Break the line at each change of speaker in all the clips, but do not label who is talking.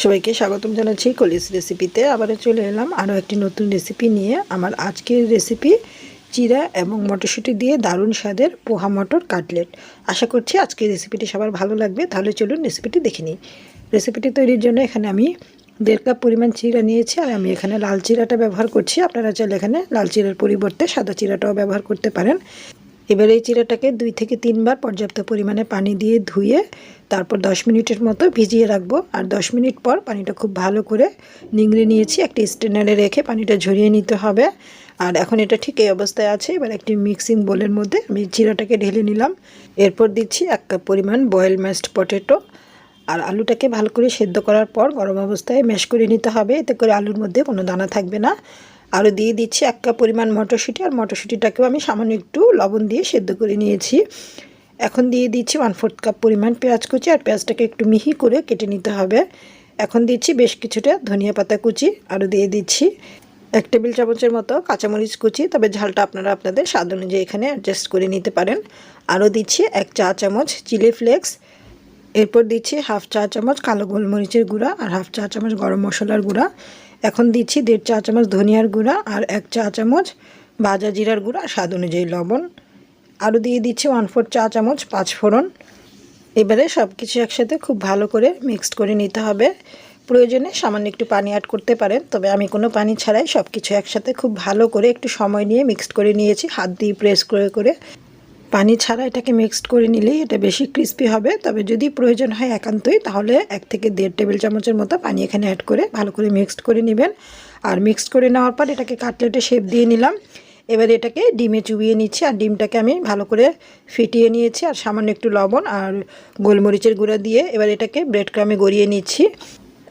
সবাইকে স্বাগতম জানাচ্ছি কলিস রেসিপিতে। আবারও চলে এলাম আরও একটি নতুন রেসিপি নিয়ে। আমার আজকের রেসিপি চিরা এবং মটরশুঁটি দিয়ে দারুণ স্বাদের পোহা মটর কাটলেট। আশা করছি আজকের রেসিপিটি সবার ভালো লাগবে। তাহলে চলুন রেসিপিটি দেখে নিই। রেসিপিটি তৈরির জন্য এখানে আমি দেড় কাপ পরিমাণ চিরা নিয়েছি আর আমি এখানে লাল চিরাটা ব্যবহার করছি। আপনারা চাইলে এখানে লাল চিরার পরিবর্তে সাদা চিরাটাও ব্যবহার করতে পারেন। এবার এই চিরাটাকে দুই থেকে তিনবার পর্যাপ্ত পরিমাণে পানি দিয়ে ধুয়ে তারপর দশ মিনিটের মতো ভিজিয়ে রাখব। আর দশ মিনিট পর পানিটা খুব ভালো করে নিংড়ে নিয়েছি, একটা স্টেনারে রেখে পানিটা ঝরিয়ে নিতে হবে। আর এখন এটা ঠিক এই অবস্থায় আছে, এবার একটি মিক্সিং বোলের মধ্যে আমি চিরাটাকে ঢেলে নিলাম। এরপর দিচ্ছি এক কাপ পরিমাণ বয়েল ম্যাশড পটেটো। আর আলুটাকে ভালো করে সেদ্ধ করার পর গরম অবস্থায় ম্যাশ করে নিতে হবে, এতে করে আলুর মধ্যে কোনো দানা থাকবে না। আরও দিয়ে দিচ্ছি এক কাপ পরিমাণ মটরশুঁটি, আর মটরশুঁটিটাকেও আমি সামান্য একটু লবণ দিয়ে সেদ্ধ করে নিয়েছি। এখন দিয়ে দিচ্ছি ওয়ান ফোর্থ কাপ পরিমাণ পেঁয়াজ কুচি, আর পেঁয়াজটাকে একটু মিহি করে কেটে নিতে হবে। এখন দিচ্ছি বেশ কিছুটা ধনিয়া পাতা কুচি আরও দিয়ে দিচ্ছি এক টেবিল চামচের মতো কাঁচামরিচ কুচি, তবে ঝালটা আপনারা আপনাদের স্বাদ অনুযায়ী এখানে অ্যাডজাস্ট করে নিতে পারেন। আরও দিচ্ছি এক চা চামচ চিলি ফ্লেক্স এরপর দিচ্ছি হাফ চা চামচ কালো গোলমরিচের গুঁড়া আর হাফ চা চামচ গরম মশলার গুঁড়া। এখন দিচ্ছি দেড় চা চামচ ধনিয়ার গুঁড়া আর এক চা চামচ ভাজা জিরার গুঁড়া, স্বাদ অনুযায়ী লবণ। আরও দিয়ে দিচ্ছি ওয়ান ফোর চা চামচ পাঁচ ফোড়ন। এবারে সব কিছু একসাথে খুব ভালো করে মিক্সড করে নিতে হবে। প্রয়োজনে সামান্য একটু পানি অ্যাড করতে পারেন, তবে আমি কোনো পানি ছাড়াই সব কিছু একসাথে খুব ভালো করে একটু সময় নিয়ে মিক্সড করে নিয়েছি, হাত দিয়ে প্রেস করে করে। পানি ছাড়া এটাকে মিক্সড করে নিলেই এটা বেশি ক্রিস্পি হবে। তবে যদি প্রয়োজন হয় একান্তই, তাহলে এক থেকে দেড় টেবিল চামচের মতো পানি এখানে অ্যাড করে ভালো করে মিক্সড করে নেবেন। আর মিক্সড করে নেওয়ার পর এটাকে কাটলেটে শেপ দিয়ে নিলাম। এবার এটাকে ডিমে চুবিয়ে নিচ্ছি। আর ডিমটাকে আমি ভালো করে ফিটিয়ে নিয়েছি। আর সামান্য একটু লবণ আর গোলমরিচের গুঁড়া দিয়ে এবার এটাকে ব্রেড ক্রামে গড়িয়ে নিচ্ছি।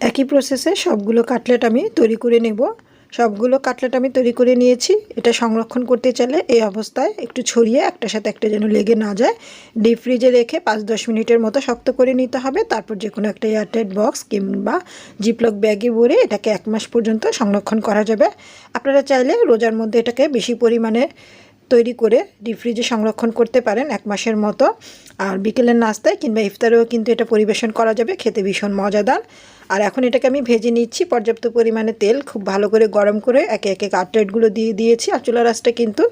একই প্রসেসে সবগুলো কাটলেট আমি তৈরি করে নেব। সবগুলো কাটলেট আমি তৈরি করে নিয়েছি। এটা সংরক্ষণ করতে চাইলে এই অবস্থায় একটু ছড়িয়ে একটা সাথে একটা যেন লেগে না যায় ডিপ ফ্রিজে রেখে পাঁচ দশ মিনিটের মতো শক্ত করে নিতে হবে। তারপর যে কোনো একটা এয়ারটাইট বক্স কিংবা জিপলক ব্যাগে ভরে এটাকে এক মাস পর্যন্ত সংরক্ষণ করা যাবে। আপনারা চাইলে রোজার মধ্যে এটাকে বেশি পরিমাণে তৈরি করে ডিপ ফ্রিজে সংরক্ষণ করতে পারেন এক মাসের মতো। আর বিকেলের নাস্তায় কিংবা ইফতারেও কিন্তু এটা পরিবেশন করা যাবে, খেতে ভীষণ মজাদার। আর এখন এটাকে আমি ভেজে নিচ্ছি, পর্যাপ্ত পরিমাণে তেল, খুব ভালো করে গরম করে একে একে কাটলেটগুলো দিয়ে দিয়েছি। আর চুলা রাসটা কিন্তু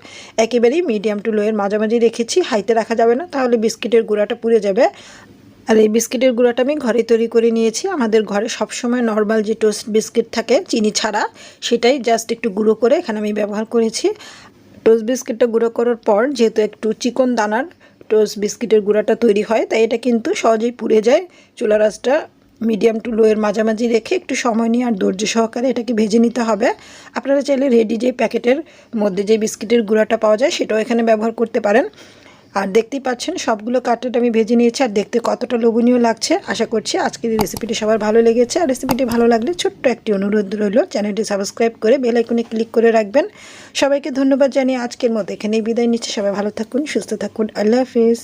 একেবারেই মিডিয়াম টু লোয়ের মাঝামাঝি রেখেছি, হাইতে রাখা যাবে না, তাহলে বিস্কিটের গুঁড়াটা পুড়ে যাবে। আর এই বিস্কিটের গুঁড়াটা আমি ঘরে তৈরি করে নিয়েছি। আমাদের ঘরে সবসময় নর্মাল যে টোস্ট বিস্কিট থাকে, চিনি ছাড়া, সেটাই জাস্ট একটু গুঁড়ো করে এখানে আমি ব্যবহার করেছি। টোস্ট বিস্কিটটা গুঁড়ো করার পর যেহেতু একটু চিকন দানার টোস্ট বিস্কিটের গুঁড়াটা তৈরি হয়, তাই এটা কিন্তু সহজেই পুড়ে যায়। চুলা রাসটা মিডিয়াম টু লোয়ের মাঝামাঝি রেখে একটু সময় নিয়ে আর ধৈর্য সহকারে এটাকে ভেজে নিতে হবে। আপনারা চাইলে রেডি যে প্যাকেটের মধ্যে যে বিস্কিটের গুঁড়াটা পাওয়া যায়, সেটাও এখানে ব্যবহার করতে পারেন। আর দেখতেই পাচ্ছেন, সবগুলো কাটলেট আমি ভেজে নিয়েছি আর দেখতে কতটা লোভনীয় লাগছে। আশা করছি আজকের এই রেসিপিটি সবার ভালো লেগেছে। আর রেসিপিটি ভালো লাগলে ছোট্ট একটি অনুরোধ রইল, চ্যানেলটি সাবস্ক্রাইব করে বেল আইকনে ক্লিক করে রাখবেন। সবাইকে ধন্যবাদ জানিয়ে আজকের মতো এখানেই বিদায় নিচ্ছে। সবাই ভালো থাকুন, সুস্থ থাকুন। আল্লাহ হাফিজ।